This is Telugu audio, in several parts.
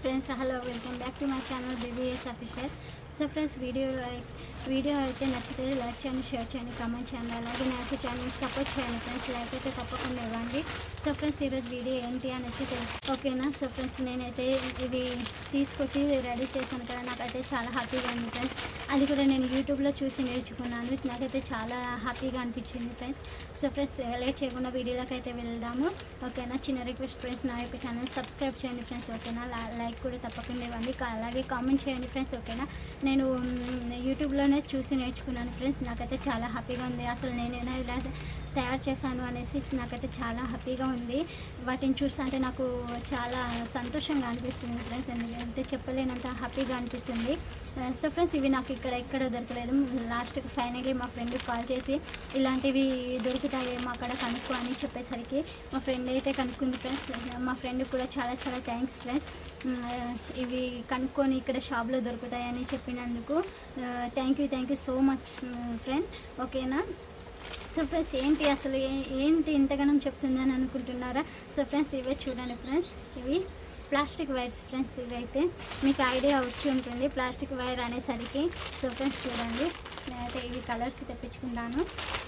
Friends, hello, welcome back to my channel BBS Official. So friends video video అయితే నచ్చితే లైక్ చేయండి షేర్ చేయండి కామెంట్ చేయండి అలాగే నాకు ఛానల్ సపోర్ట్ చేయండి ఫ్రెండ్స్ లైక్ అయితే తప్పకుండా ఇవ్వండి సో ఫ్రెండ్స్ ఈరోజు వీడియో ఏంటి అనేసి ఓకేనా సో ఫ్రెండ్స్ నేనైతే ఇవి తీసుకొచ్చి రెడీ చేశాను కదా నాకైతే చాలా హ్యాపీగా ఉంది ఫ్రెండ్స్ అది కూడా నేను యూట్యూబ్లో చూసి నేర్చుకున్నాను నాకైతే చాలా హ్యాపీగా అనిపించింది ఫ్రెండ్స్ సో ఫ్రెండ్స్ లేట్ చేయకుండా వీడియోలోకి అయితే వెళ్దాము ఓకేనా చిన్న రిక్వెస్ట్ ఫ్రెండ్స్ నా యొక్క ఛానల్ సబ్స్క్రైబ్ చేయండి ఫ్రెండ్స్ ఓకేనా లైక్ కూడా తప్పకుండా ఇవ్వండి అలాగే కామెంట్ చేయండి ఫ్రెండ్స్ ఓకేనా నేను యూట్యూబ్లోనే చూసి నేర్చుకున్నాను ఫ్రెండ్స్ నాకైతే చాలా హ్యాపీగా ఉంది అసలు నేను ఇలా తయారు చేశాను అనేసి నాకైతే చాలా హ్యాపీగా ఉంది వాటిని చూస్తుంటే నాకు చాలా సంతోషంగా అనిపిస్తుంది ఫ్రెండ్స్ ఎందుకంటే చెప్పలేనంత హ్యాపీగా అనిపిస్తుంది సో ఫ్రెండ్స్ ఇవి నాకు ఇక్కడ ఎక్కడ దొరకలేదు లాస్ట్కి ఫైనల్లీ మా ఫ్రెండ్కి కాల్ చేసి ఇలాంటివి దొరుకుతాయేమో అక్కడ కనుక్కో అని చెప్పేసరికి మా ఫ్రెండ్ అయితే కనుక్కుంది ఫ్రెండ్స్ మా ఫ్రెండ్ కూడా చాలా చాలా థ్యాంక్స్ ఫ్రెండ్స్ ఇవి కనుక్కొని ఇక్కడ షాప్లో దొరుకుతాయని చెప్పినందుకు thank you thank you so much friend ఓకేనా సో ఫ్రెండ్స్ ఏంటి అసలు ఏంటి ఇంతగానం చెప్తుందని అనుకుంటున్నారా సో ఫ్రెండ్స్ ఇవే చూడండి ఫ్రెండ్స్ ఇవి ప్లాస్టిక్ వైర్స్ ఫ్రెండ్స్ ఇవైతే మీకు ఐడియా వచ్చి ఉంటుంది ప్లాస్టిక్ వైర్ అనేసరికి సో ఫ్రెండ్స్ చూడండి నేనైతే ఈ కలర్స్ తెప్పించుకున్నాను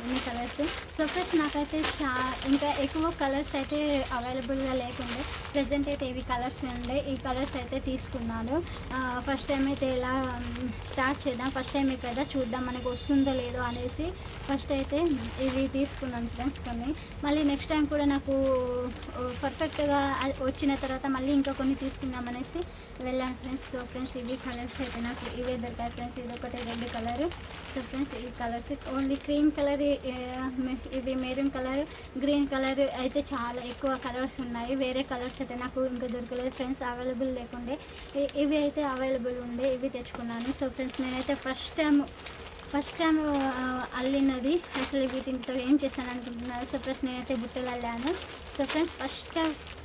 ఎన్ని కలర్స్ సో ఫ్రెండ్స్ నాకైతే చా ఇంకా ఎక్కువ కలర్స్ అయితే అవైలబుల్గా లేకుండే ప్రజెంట్ అయితే ఇవి కలర్స్ ఉండే ఈ కలర్స్ అయితే తీసుకున్నాను ఫస్ట్ టైం అయితే ఇలా స్టార్ట్ చేద్దాం ఫస్ట్ టైం ఇక్కడ చూద్దాం మనకు వస్తుందో లేదో అనేసి ఫస్ట్ అయితే ఇవి తీసుకున్నాను ఫ్రెండ్స్ కొన్ని మళ్ళీ నెక్స్ట్ టైం కూడా నాకు పర్ఫెక్ట్గా వచ్చిన తర్వాత మళ్ళీ ఇంకా కొన్ని తీసుకుందాం అనేసి వెళ్ళాను ఫ్రెండ్స్ సో ఫ్రెండ్స్ ఇవి కలర్స్ అయితే నాకు ఇవే దొరికాయి ఫ్రెండ్స్ ఇది ఒకటి రెడ్ కలరు సో ఫ్రెండ్స్ ఈ కలర్స్ ఓన్లీ క్రీమ్ కలర్ ఇవి మెరూన్ కలర్ గ్రీన్ కలర్ అయితే చాలా ఎక్కువ కలర్స్ ఉన్నాయి వేరే కలర్స్ అయితే నాకు ఇంకా దొరకలేదు ఫ్రెండ్స్ అవైలబుల్ లేకుండే ఇవి అయితే అవైలబుల్ ఉండే ఇవి తెచ్చుకున్నాను సో ఫ్రెండ్స్ నేనైతే ఫస్ట్ టైం ఫస్ట్ టైం అల్లినది అసలు వీటితో ఏం చేశాను అనుకుంటున్నారు సో ఫ్రెండ్స్ నేనైతే బుట్టలు అల్లాను so friends first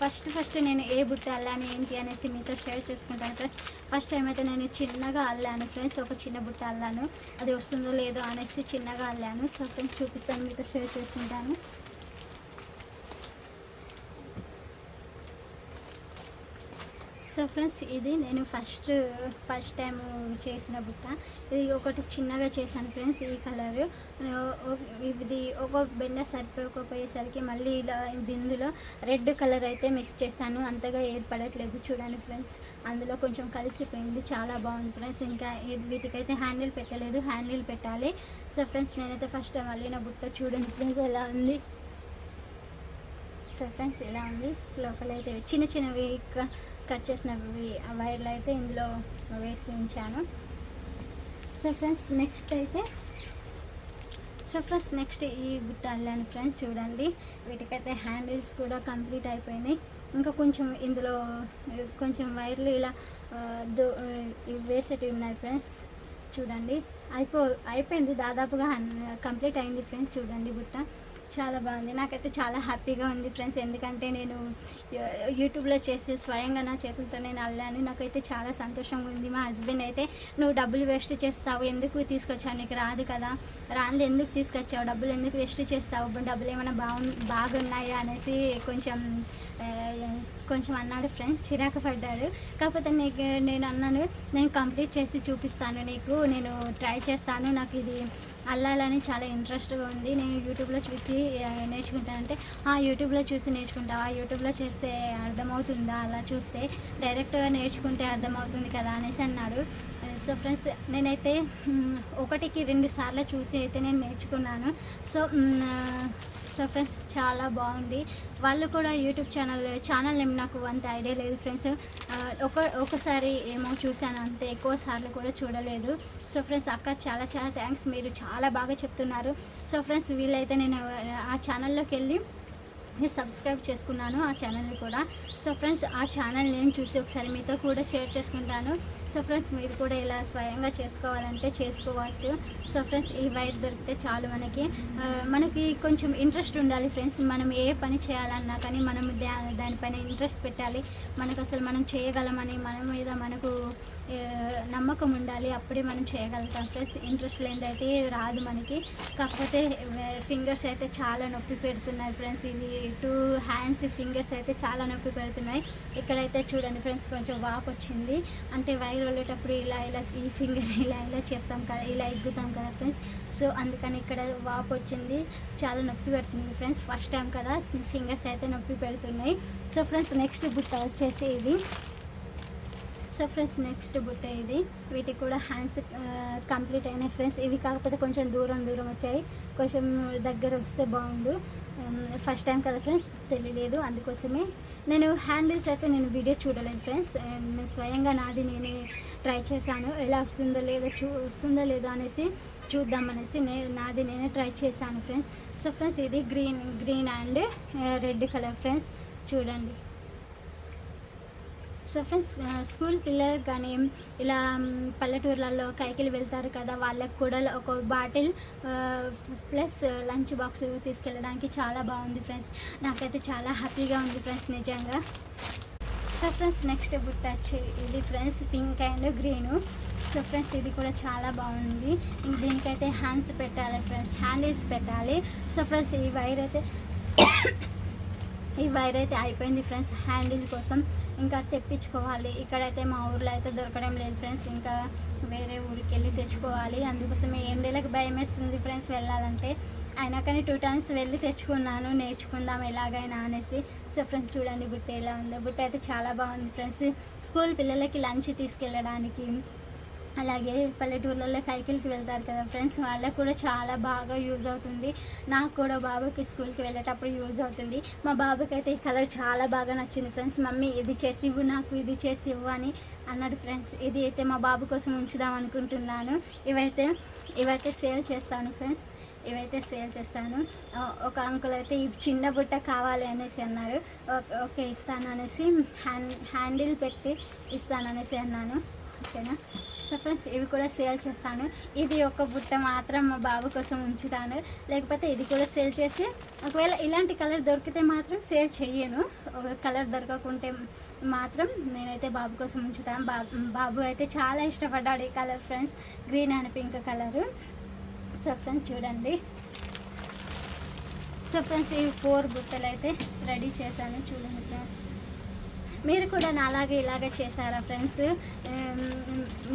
first first నేను ఏ బుట్ట అల్లాను ఏంటి అనేసి మీతో షేర్ చేసుకుంటాను ఫ్రెండ్స్ ఫస్ట్ టైం అయితే నేను చిన్నగా అల్లాను ఫ్రెండ్స్ ఒక చిన్న బుట్ట అల్లాను అది వస్తుందో లేదో అనేసి చిన్నగా అల్లాను సో ఫ్రెండ్స్ చూపిస్తాను మీతో షేర్ చేసుకుంటాను సో ఫ్రెండ్స్ ఇది నేను ఫస్ట్ ఫస్ట్ టైం చేసిన బుట్ట ఇది ఒకటి చిన్నగా చేశాను ఫ్రెండ్స్ ఈ కలర్ ఇది ఒక బెండ సరిపోకపోయేసరికి మళ్ళీ ఇలా ఇందులో రెడ్ కలర్ అయితే మిక్స్ చేశాను అంతగా ఏర్పడట్లేదు చూడండి ఫ్రెండ్స్ అందులో కొంచెం కలిసిపోయింది చాలా బాగుంది ఫ్రెండ్స్ ఇంకా వీటికైతే హ్యాండిల్ పెట్టలేదు హ్యాండిల్ పెట్టాలి సో ఫ్రెండ్స్ నేనైతే ఫస్ట్ టైం మళ్ళీ నా బుట్ట చూడండి ఫ్రెండ్స్ ఎలా ఉంది సో ఫ్రెండ్స్ ఎలా ఉంది లోపల అయితే చిన్న చిన్నవి కట్ చేసిన వైర్లు అయితే ఇందులో వేసి ఉంచాను సో ఫ్రెండ్స్ నెక్స్ట్ అయితే సో ఫ్రెండ్స్ నెక్స్ట్ ఈ గుట్ట అల్లాను ఫ్రెండ్స్ చూడండి వీటికైతే హ్యాండిల్స్ కూడా కంప్లీట్ అయిపోయినాయి ఇంకా కొంచెం ఇందులో కొంచెం వైర్లు ఇలా వేసేటివి ఉన్నాయి ఫ్రెండ్స్ చూడండి అయిపో అయిపోయింది దాదాపుగా కంప్లీట్ అయింది ఫ్రెండ్స్ చూడండి గుట్ట చాలా బాగుంది నాకైతే చాలా హ్యాపీగా ఉంది ఫ్రెండ్స్ ఎందుకంటే నేను యూట్యూబ్లో చేసి స్వయంగా నా చేతులతో నేను అల్లాను నాకైతే చాలా సంతోషంగా ఉంది మా హస్బెండ్ అయితే నువ్వు డబ్బులు వేస్ట్ చేస్తావు ఎందుకు తీసుకొచ్చావు నీకు రాదు కదా రాంది ఎందుకు తీసుకొచ్చావు డబ్బులు ఎందుకు వేస్ట్ చేస్తావు డబ్బులు ఏమైనా బాగు బాగున్నాయా అనేసి కొంచెం కొంచెం అన్నాడు ఫ్రెండ్స్ చిరాకు పడ్డాడు కాకపోతే నీకు నేను అన్నాను నేను కంప్లీట్ చేసి చూపిస్తాను నీకు నేను ట్రై చేస్తాను నాకు ఇది అల్లాలని చాలా ఇంట్రెస్ట్గా ఉంది నేను యూట్యూబ్లో చూసి నేర్చుకుంటానంటే ఆ యూట్యూబ్లో చూసి ఆ యూట్యూబ్లో చేస్తే అర్థమవుతుందా అలా చూస్తే డైరెక్ట్గా నేర్చుకుంటే అర్థమవుతుంది కదా అనేసి అన్నాడు సో ఫ్రెండ్స్ నేనైతే ఒకటికి రెండు సార్లు చూసి అయితే నేను నేర్చుకున్నాను సో సో ఫ్రెండ్స్ చాలా బాగుంది వాళ్ళు కూడా యూట్యూబ్ ఛానల్ ఛానల్ ఏమి నాకు అంత ఐడియా లేదు ఫ్రెండ్స్ ఒక ఒకసారి ఏమో చూశాను అంతే ఎక్కువ సార్లు కూడా చూడలేదు సో ఫ్రెండ్స్ అక్క చాలా చాలా థ్యాంక్స్ మీరు చాలా బాగా చెప్తున్నారు సో ఫ్రెండ్స్ వీళ్ళైతే నేను ఆ ఛానల్లోకి వెళ్ళి సబ్స్క్రైబ్ చేసుకున్నాను ఆ ఛానల్ని కూడా సో ఫ్రెండ్స్ ఆ ఛానల్ నేను చూసి ఒకసారి మీతో కూడా షేర్ చేసుకుంటాను సో ఫ్రెండ్స్ మీరు కూడా ఇలా స్వయంగా చేసుకోవాలంటే చేసుకోవచ్చు సో ఫ్రెండ్స్ ఈ వైర్ దొరికితే చాలు మనకి మనకి కొంచెం ఇంట్రెస్ట్ ఉండాలి ఫ్రెండ్స్ మనం ఏ పని చేయాలన్నా కానీ మనం దానిపైన ఇంట్రెస్ట్ పెట్టాలి మనకు అసలు మనం చేయగలమని మన మీద మనకు నమ్మకం ఉండాలి అప్పుడే మనం చేయగలుగుతాం ఫ్రెండ్స్ ఇంట్రెస్ట్ లేనిదైతే రాదు మనకి కాకపోతే ఫింగర్స్ అయితే చాలా నొప్పి పెడుతున్నాయి ఫ్రెండ్స్ ఇది ఇటు హ్యాండ్స్ ఫింగర్స్ అయితే చాలా నొప్పి పెడుతున్నాయి ఇక్కడైతే చూడండి ఫ్రెండ్స్ కొంచెం వాపు వచ్చింది అంటే వైర్ వెళ్ళేటప్పుడు ఇలా ఇలా ఈ ఫింగర్ ఇలా ఇలా చేస్తాం కదా ఇలా ఎగ్గుతాం కదా ఫ్రెండ్స్ సో అందుకని ఇక్కడ వాపు వచ్చింది చాలా నొప్పి పెడుతుంది ఫ్రెండ్స్ ఫస్ట్ టైం కదా ఫింగర్స్ అయితే నొప్పి పెడుతున్నాయి సో ఫ్రెండ్స్ నెక్స్ట్ బుట్ట వచ్చేసి ఇది సో ఫ్రెండ్స్ నెక్స్ట్ బుట్ట ఇది వీటికి కూడా హ్యాండ్స్ కంప్లీట్ అయినాయి ఫ్రెండ్స్ ఇవి కాకపోతే కొంచెం దూరం దూరం వచ్చాయి కొంచెం దగ్గర వస్తే బాగుండు ఫస్ట్ టైం కదా ఫ్రెండ్స్ తెలియలేదు అందుకోసమే నేను హ్యాండిల్స్ అయితే నేను వీడియో చూడలేదు ఫ్రెండ్స్ నేను స్వయంగా నాది నేనే ట్రై చేశాను ఎలా వస్తుందో లేదో చూ వస్తుందో లేదో అనేసి చూద్దామనేసి నేను నాది నేనే ట్రై చేశాను ఫ్రెండ్స్ సో ఫ్రెండ్స్ ఇది green green and red colour friends చూడండి సో ఫ్రెండ్స్ స్కూల్ పిల్లలకు కానీ ఇలా పల్లెటూర్లలో కైకిలు వెళ్తారు కదా వాళ్ళకు కూడా ఒక బాటిల్ ప్లస్ లంచ్ బాక్స్ తీసుకెళ్ళడానికి చాలా బాగుంది ఫ్రెండ్స్ నాకైతే చాలా హ్యాపీగా ఉంది ఫ్రెండ్స్ నిజంగా సో ఫ్రెండ్స్ నెక్స్ట్ బుట్ట టచ్ ఇది friends pink and green so friends ఇది కూడా చాలా బాగుంది దీనికైతే హ్యాండ్స్ పెట్టాలి ఫ్రెండ్స్ హ్యాండిల్స్ పెట్టాలి సో ఫ్రెండ్స్ ఈ వైర్ అయితే ఈ వైర్ అయితే అయిపోయింది ఫ్రెండ్స్ హ్యాండిల్ కోసం ఇంకా తెప్పించుకోవాలి ఇక్కడైతే మా ఊర్లో అయితే దొరకడం లేదు ఫ్రెండ్స్ ఇంకా వేరే ఊరికి వెళ్ళి తెచ్చుకోవాలి అందుకోసం ఎండలకు భయం వేస్తుంది ఫ్రెండ్స్ వెళ్ళాలంటే అయినా కానీ టూ టైమ్స్ వెళ్ళి తెచ్చుకున్నాను నేర్చుకుందాం ఎలాగైనా అనేసి సో ఫ్రెండ్స్ చూడండి బుట్ట ఎలా ఉందో బుట్ట అయితే చాలా బాగుంది ఫ్రెండ్స్ స్కూల్ పిల్లలకి లంచ్ తీసుకెళ్ళడానికి అలాగే పల్లెటూర్లలో సైకిల్కి వెళ్తారు కదా ఫ్రెండ్స్ వాళ్ళకు కూడా చాలా బాగా యూజ్ అవుతుంది నాకు కూడా బాబుకి స్కూల్కి వెళ్ళేటప్పుడు యూజ్ అవుతుంది మా బాబుకి అయితే ఈ కలర్ చాలా బాగా నచ్చింది ఫ్రెండ్స్ మమ్మీ ఇది చేసి ఇవ్వు నాకు ఇది చేసి ఇవ్వు అని అన్నాడు ఫ్రెండ్స్ ఇది అయితే మా బాబు కోసం ఉంచుదాం అనుకుంటున్నాను ఇవైతే ఇవైతే సేల్ చేస్తాను ఫ్రెండ్స్ ఇవైతే సేల్ చేస్తాను ఒక అంకుల్ అయితే ఇవి చిన్న బుట్ట కావాలి అనేసి అన్నారు ఓకే ఇస్తాను అనేసి హ్యాండ్ హ్యాండిల్ పెట్టి ఇస్తాను అనేసి అన్నాను ఓకేనా సో ఫ్రెండ్స్ ఇవి కూడా సేల్ చేస్తాను ఇది ఒక బుట్ట మాత్రం మా బాబు కోసం ఉంచుతాను లేకపోతే ఇది కూడా సేల్ చేసి ఒకవేళ ఇలాంటి కలర్ దొరికితే మాత్రం సేల్ చేయను కలర్ దొరకకుంటే మాత్రం నేనైతే బాబు కోసం ఉంచుతాను బాబు బాబు అయితే చాలా ఇష్టపడ్డాడు ఈ colour friends green and pink colour so friends చూడండి సో ఫ్రెండ్స్ ఈ ఫోర్ బుట్టలు అయితే రెడీ చేశాను చూడండి ఫ్రెండ్స్ మీరు కూడా నాలాగే ఇలాగ చేశారా ఫ్రెండ్స్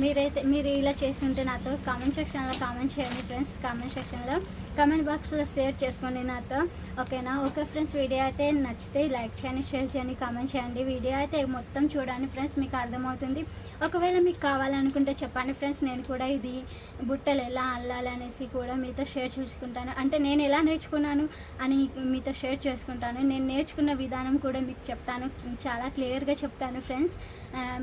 మీరైతే మీరు ఇలా చేసి ఉంటే నాతో కామెంట్ సెక్షన్లో కామెంట్ చేయండి ఫ్రెండ్స్ కామెంట్ సెక్షన్లో కమెంట్ బాక్స్లో షేర్ చేసుకోండి నాతో ఓకేనా ఓకే ఫ్రెండ్స్ వీడియో అయితే నచ్చితే లైక్ చేయండి షేర్ చేయండి కామెంట్ చేయండి వీడియో అయితే మొత్తం చూడండి ఫ్రెండ్స్ మీకు అర్థమవుతుంది ఒకవేళ మీకు కావాలనుకుంటే చెప్పండి ఫ్రెండ్స్ నేను కూడా ఇది బుట్టలు ఎలా అల్లాలనేసి కూడా మీతో షేర్ చేసుకుంటాను అంటే నేను ఎలా నేర్చుకున్నాను అని మీతో షేర్ చేసుకుంటాను నేను నేర్చుకున్న విధానం కూడా మీకు చెప్తాను చాలా క్లియర్గా చెప్తాను ఫ్రెండ్స్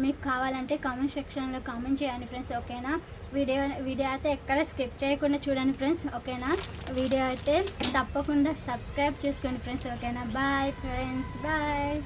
మీకు కావాలంటే కామెంట్ సెక్షన్లో కామెంట్ చేయండి ఫ్రెండ్స్ ఓకేనా వీడియో వీడియో అయితే ఎక్కడ స్కిప్ చేయకుండా చూడండి ఫ్రెండ్స్ ఓకేనా వీడియో అయితే తప్పకుండా సబ్స్క్రైబ్ చేసుకోండి ఫ్రెండ్స్ ఓకేనా బాయ్ ఫ్రెండ్స్ బాయ్